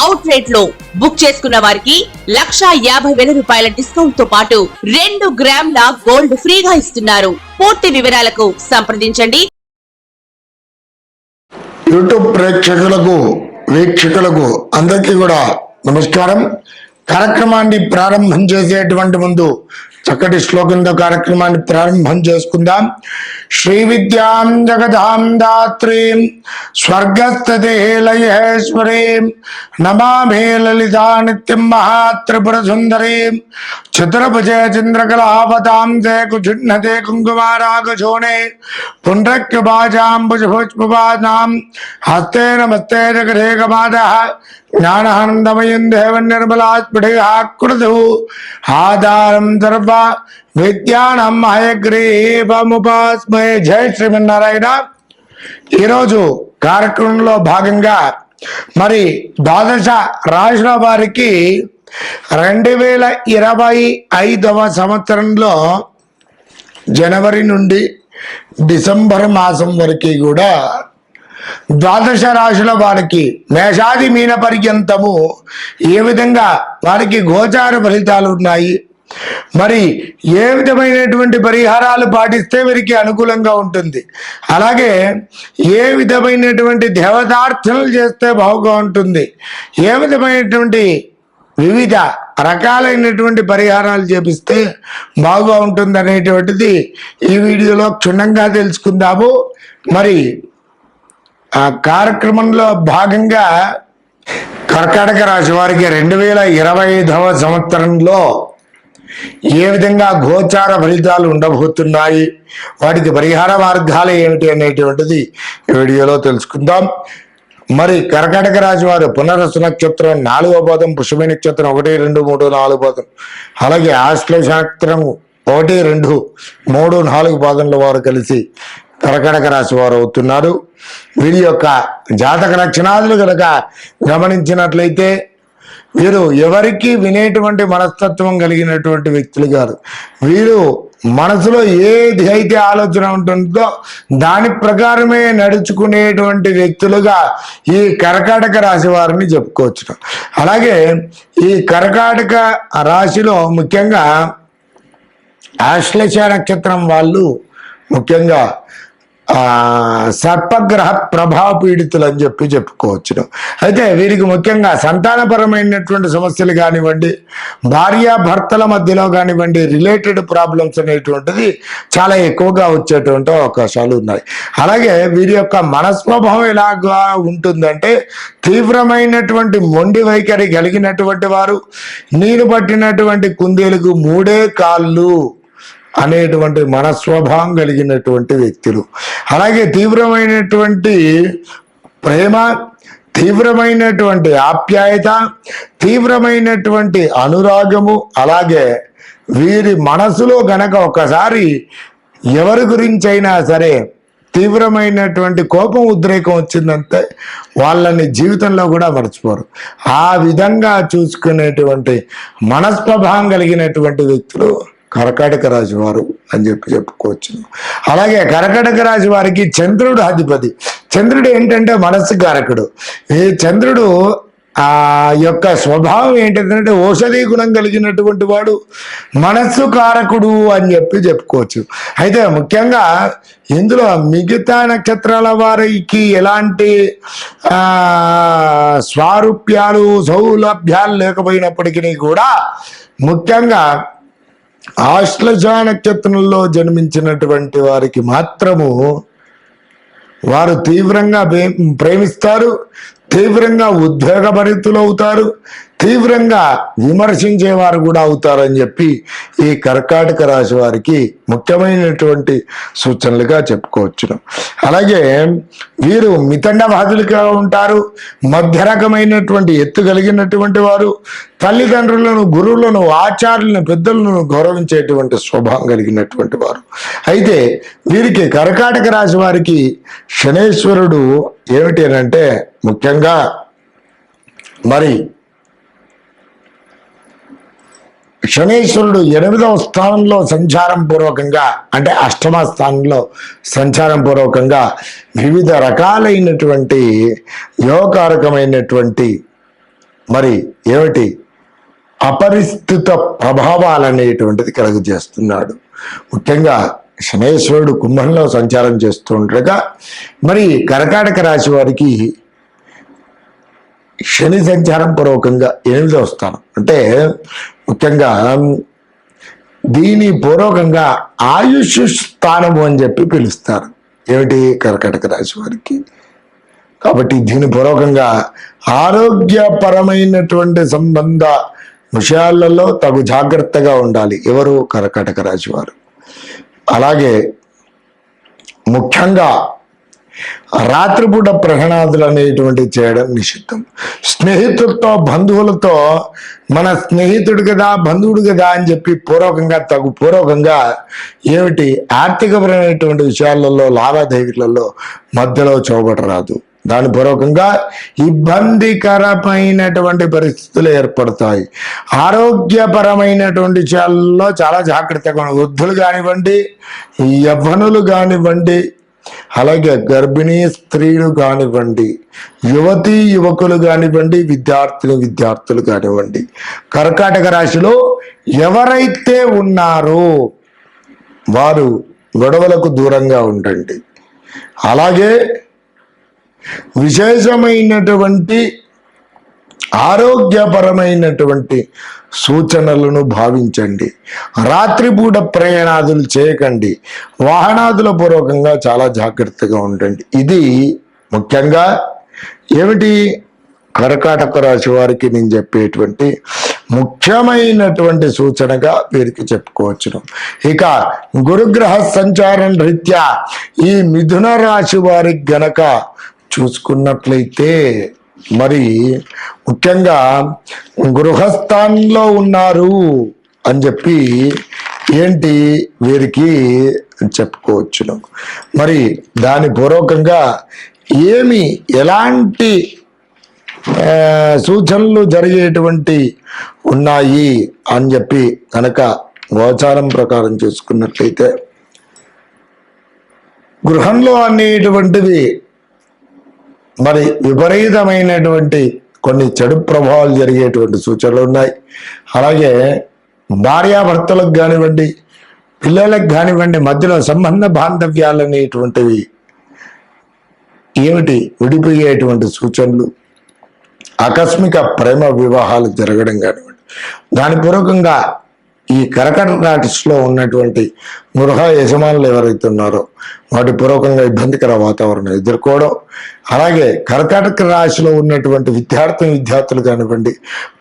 Out రేట్లో book చేసుకున్న వారికి లక్షా యాభై వేల రూపాయల డిస్కౌంట్తో పాటు రెండు గ్రాముల గోల్డ్ ఫ్రీగా ఇస్తున్నారు. పూర్తి వివరాలకు సంప్రదించండి. యూట్యూబ్ ప్రేక్షకులకు వీక్షకులకు అందరికీ కూడా నమస్కారం. కార్యక్రమాన్ని ప్రారంభం చేసేటువంటి ముందు చక్కటి శ్లోకంతో కార్యక్రమాన్ని ప్రారంభం చేసుకుందాం. శ్రీ విద్యాం జగదాం దాత్రీం స్వర్గస్థితిలయేశ్వరీం నమామే లలితా నిత్యం మహాత్రిపుర సుందరీం చతురభుజే చంద్రకళావతాం తే కుజున్నతే కుంకుమారాగశోణే పుండ్రక్యపాజాంబుజభుష్పపాదాం హస్తే నమస్తే జగదేకమాదः జ్ఞానానందమయం దేవం నిర్మలాస్ఫుటికాకృతు ఆధారం సర్వ విద్యానం హయగ్రీవముపాస్మయ జయ శ్రీమన్నారాయణ. ఈరోజు కార్యక్రమంలో భాగంగా మరి ద్వాదశ రాశుల వారికి రెండు వేల ఇరవై ఐదవ సంవత్సరంలో జనవరి నుండి డిసెంబర్ మాసం వరకు కూడా ద్వాదశ రాశుల వారికి మేషాది మీన పర్యంతము ఏ విధంగా వారికి గోచార ఫలితాలు ఉన్నాయి? మరి ఏ విధమైనటువంటి పరిహారాలు పాటిస్తే వీరికి అనుకూలంగా ఉంటుంది? అలాగే ఏ విధమైనటువంటి దేవతార్థనలు చేస్తే బాగుగా ఉంటుంది? ఏ విధమైనటువంటి వివిధ రకాలైనటువంటి పరిహారాలు చేపిస్తే బాగా ఉంటుంది అనేటువంటిది ఈ వీడియోలో క్షుణ్ణంగా తెలుసుకుందాము. మరి ఆ కార్యక్రమంలో భాగంగా కర్కాటక రాశివారికి రెండు వేల ఇరవై ఐదవ సంవత్సరంలో ఏ విధంగా గోచార ఫలితాలు ఉండబోతున్నాయి? వాటికి పరిహార మార్గాలు ఏమిటి అనేటువంటిది ఈ వీడియోలో తెలుసుకుందాం. మరి కర్కాటక రాశి వారు పునరసు నక్షత్రం నాలుగో పదం పుష్పమి నక్షత్రం ఒకటి రెండు మూడు నాలుగు పదం. అలాగే ఆశ్లేష నక్షత్రం ఒకటి రెండు మూడు నాలుగు పాదంలో వారు కలిసి కర్కాటక రాశి వారు అవుతున్నారు. వీరి యొక్క జాతక లక్షణాలు కనుక గమనించినట్లయితే వీరు ఎవరికి వినేటువంటి మనస్తత్వం కలిగినటువంటి వ్యక్తులు గారు వీరు మనసులో ఏది అయితే ఆలోచన ఉంటుందో దాని ప్రకారమే నడుచుకునేటువంటి వ్యక్తులుగా ఈ కర్కాటక రాశి వారిని చెప్పుకోవచ్చు. అలాగే ఈ కర్కాటక రాశిలో ముఖ్యంగా ఆశ్లేష నక్షత్రం వాళ్ళు ముఖ్యంగా సర్పగ్రహ ప్రభావ పీడితులు అని చెప్పి చెప్పుకోవచ్చు అయితే వీరికి ముఖ్యంగా సంతానపరమైనటువంటి సమస్యలు కానివ్వండి భార్యాభర్తల మధ్యలో కానివ్వండి రిలేటెడ్ ప్రాబ్లమ్స్ అనేటువంటిది చాలా ఎక్కువగా వచ్చేటువంటి అవకాశాలు ఉన్నాయి. అలాగే వీరి యొక్క మనస్వభావం ఎలాగా ఉంటుందంటే తీవ్రమైనటువంటి మొండి వైఖరి కలిగినటువంటి వారు నీరు పట్టినటువంటి కుందేలకు మూడే కాళ్ళు. అనేటువంటి మనస్వభావం కలిగినటువంటి వ్యక్తులు. అలాగే తీవ్రమైనటువంటి ప్రేమ తీవ్రమైనటువంటి ఆప్యాయత తీవ్రమైనటువంటి అనురాగము అలాగే వీరి మనసులో గనక ఒకసారి ఎవరి గురించైనా సరే తీవ్రమైనటువంటి కోపం ఉద్రేకం వచ్చిందంటే వాళ్ళని జీవితంలో కూడా మర్చిపోరు. ఆ విధంగా చూసుకునేటువంటి మనస్వభావం కలిగినటువంటి వ్యక్తులు కర్కాటక రాశి వారు అని చెప్పి చెప్పుకోవచ్చు. అలాగే కర్కాటక రాశి వారికి చంద్రుడు అధిపతి. చంద్రుడు ఏంటంటే మనస్సు కారకుడు ఈ చంద్రుడు ఆ యొక్క స్వభావం ఏంటంటే ఔషధీ గుణం కలిగినటువంటి వాడు మనస్సు కారకుడు అని చెప్పి చెప్పుకోవచ్చు. అయితే ముఖ్యంగా ఇందులో మిగతా నక్షత్రాల వారికి ఎలాంటి స్వారూప్యాలు సౌలభ్యాలు లేకపోయినప్పటికీ కూడా ముఖ్యంగా ఆశ్లజ నక్షత్రంలో జన్మించినటువంటి వారికి మాత్రము వారు తీవ్రంగా ప్రే- ప్రేమిస్తారు తీవ్రంగా ఉద్వేగభరితులు అవుతారు తీవ్రంగా విమర్శించేవారు కూడా అవుతారని చెప్పి ఈ కర్కాటక రాశి వారికి ముఖ్యమైనటువంటి సూచనలుగా చెప్పుకోవచ్చును. అలాగే వీరు మితండవాదులుగా ఉంటారు మధ్య రకమైనటువంటి ఎత్తు కలిగినటువంటి వారు తల్లిదండ్రులను గురువులను ఆచార్యులను పెద్దలను గౌరవించేటువంటి స్వభావం కలిగినటువంటి వారు. అయితే వీరికి కర్కాటక రాశి వారికి శనేశ్వరుడు ఏమిటి అని అంటే ముఖ్యంగా మరి శనేశ్వరుడు ఎనిమిదవ స్థానంలో సంచారం పూర్వకంగా అంటే అష్టమ స్థానంలో సంచారం పూర్వకంగా వివిధ రకాలైనటువంటి యోగకారకమైనటువంటి మరి ఏమిటి? అపరిస్థిత ప్రభావాలనేటువంటిది కలుగజేస్తున్నాడు. ముఖ్యంగా శనేశ్వరుడు కుంభంలో సంచారం చేస్తూ ఉండగా మరి కర్కాటక రాశి వారికి శని సంచారం పూర్వకంగా ఎనిమిదవ స్థానం. అంటే ముఖ్యంగా దీని పూర్వకంగా ఆయుష్ స్థానము అని చెప్పి పిలుస్తారు. ఏమిటి? కర్కటక రాశి వారికి. కాబట్టి దీని పూర్వకంగా ఆరోగ్యపరమైనటువంటి సంబంధ విషయాలలో తగు జాగ్రత్తగా ఉండాలి. ఎవరు? కర్కటక రాశి వారు. అలాగే ముఖ్యంగా రాత్రిపూట ప్రహణాదులు అనేటువంటివి చేయడం నిషిద్ధం. స్నేహితులతో బంధువులతో మన స్నేహితుడు కదా బంధువుడు కదా అని చెప్పి పూర్వకంగా తగు పూర్వకంగా ఏమిటి? ఆర్థికపరమైనటువంటి విషయాలలో లావాదేవీలలో మధ్యలో చూపడరాదు దాని పూర్వకంగా ఇబ్బందికరమైనటువంటి పరిస్థితులు ఏర్పడతాయి. ఆరోగ్యపరమైనటువంటి విషయాల్లో చాలా జాగ్రత్తగా వృద్ధులు కానివ్వండి యవ్వనులు కానివ్వండి అలాగే గర్భిణీ స్త్రీలు కానివ్వండి యువతి యువకులు కానివ్వండి విద్యార్థులు విద్యార్థులు కానివ్వండి కర్కాటక రాశిలో ఎవరైతే ఉన్నారో వారు గొడవలకు దూరంగా ఉండండి. అలాగే విశేషమైనటువంటి ఆరోగ్యపరమైనటువంటి సూచనలను భావించండి. రాత్రిపూట ప్రయాణాదులు చేయకండి. వాహనాదుల పూర్వకంగా చాలా జాగ్రత్తగా ఉండండి. ఇది ముఖ్యంగా ఏమిటి? కర్కాటక రాశి వారికి నేను చెప్పేటువంటి ముఖ్యమైనటువంటి సూచనగా వీరికి చెప్పుకోవచ్చును. ఇక గురుగ్రహ సంచారం రీత్యా ఈ మిథున రాశి వారికి గనక చూసుకున్నట్లయితే మరి ముఖ్యంగా గృహస్థానంలో ఉన్నారు అని చెప్పి ఏంటి వీరికి చెప్పుకోవచ్చును. మరి దాని పూర్వకంగా ఏమి ఎలాంటి సూచనలు జరిగేటువంటి ఉన్నాయి అని చెప్పి కనుక గోచారం ప్రకారం చూసుకున్నట్లయితే గృహంలో అనేటువంటిది మరి విపరీతమైనటువంటి కొన్ని చెడు ప్రభావాలు జరిగేటువంటి సూచనలు ఉన్నాయి. అలాగే భార్యాభర్తలకు కానివ్వండి పిల్లలకు కానివ్వండి మధ్యలో సంబంధ బాంధవ్యాలు అనేటువంటివి ఏమిటి విడిపోయేటువంటి సూచనలు? ఆకస్మిక ప్రేమ వివాహాలు జరగడం కానివ్వండి దాని పూర్వకంగా ఈ కరకట రాటిస్లో ఉన్నటువంటి గృహ యజమానులు ఎవరైతే ఉన్నారో వాటి పూర్వకంగా ఇబ్బందికర వాతావరణం ఎదుర్కోవడం అలాగే కర్కాటక రాశిలో ఉన్నటువంటి విద్యార్థి విద్యార్థులు కానివ్వండి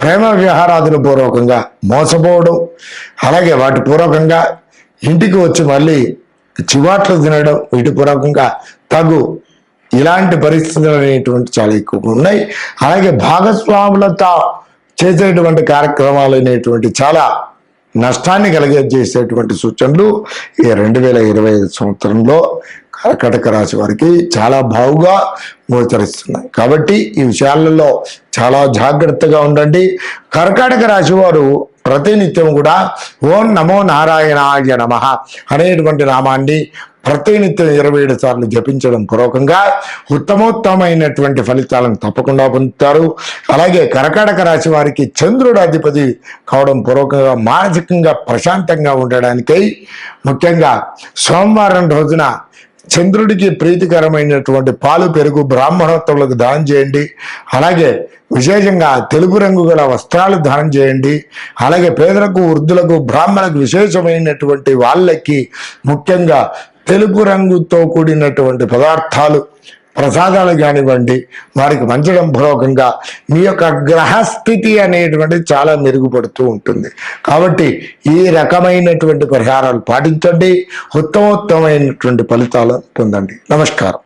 ప్రేమ వ్యవహారాదుల పూర్వకంగా మోసపోవడం అలాగే వాటి పూర్వకంగా ఇంటికి వచ్చి మళ్ళీ చివాట్లు తినడం వీటి పూర్వకంగా తగు ఇలాంటి పరిస్థితులు అనేటువంటి చాలా ఎక్కువగా ఉన్నాయి. అలాగే భాగస్వాములతో చేసేటువంటి కార్యక్రమాలు అనేటువంటి చాలా నష్టాన్ని కలిగజేసేటువంటి సూచనలు ఈ రెండు వేల ఇరవై ఐదు సంవత్సరంలో కర్కటక రాశి వారికి చాలా బాగుగా గోచరిస్తున్నాయి. కాబట్టి ఈ విషయాలలో చాలా జాగ్రత్తగా ఉండండి. కర్కాటక రాశి వారు ప్రతినిత్యం కూడా ఓం నమో నారాయణాయ నమ అనేటువంటి నామాన్ని ప్రతినిత్యం ఇరవై ఏడు సార్లు జపించడం పూర్వకంగా ఉత్తమోత్తమైనటువంటి ఫలితాలను తప్పకుండా పొందుతారు. అలాగే కర్కాటక రాశి వారికి చంద్రుడు అధిపతి కావడం పూర్వకంగా మానసికంగా ప్రశాంతంగా ఉండడానికై ముఖ్యంగా సోమవారం రోజున చంద్రుడికి ప్రీతికరమైనటువంటి పాలు పెరుగు బ్రాహ్మణోత్తములకు దానం చేయండి. అలాగే విశేషంగా తెలుపు రంగు గల వస్త్రాలు దానం చేయండి. అలాగే పేదలకు వృద్ధులకు బ్రాహ్మణులకు విశేషమైనటువంటి వాళ్ళకి ముఖ్యంగా తెలుపు రంగుతో కూడినటువంటి పదార్థాలు ప్రసాదాలు కానివ్వండి వారికి పంచడం పూర్వకంగా మీ యొక్క గ్రహస్థితి అనేటువంటిది చాలా మెరుగుపడుతూ ఉంటుంది. కాబట్టి ఈ రకమైనటువంటి పరిహారాలు పాటించండి. ఉత్తమోత్తమైనటువంటి ఫలితాలు పొందండి. నమస్కారం.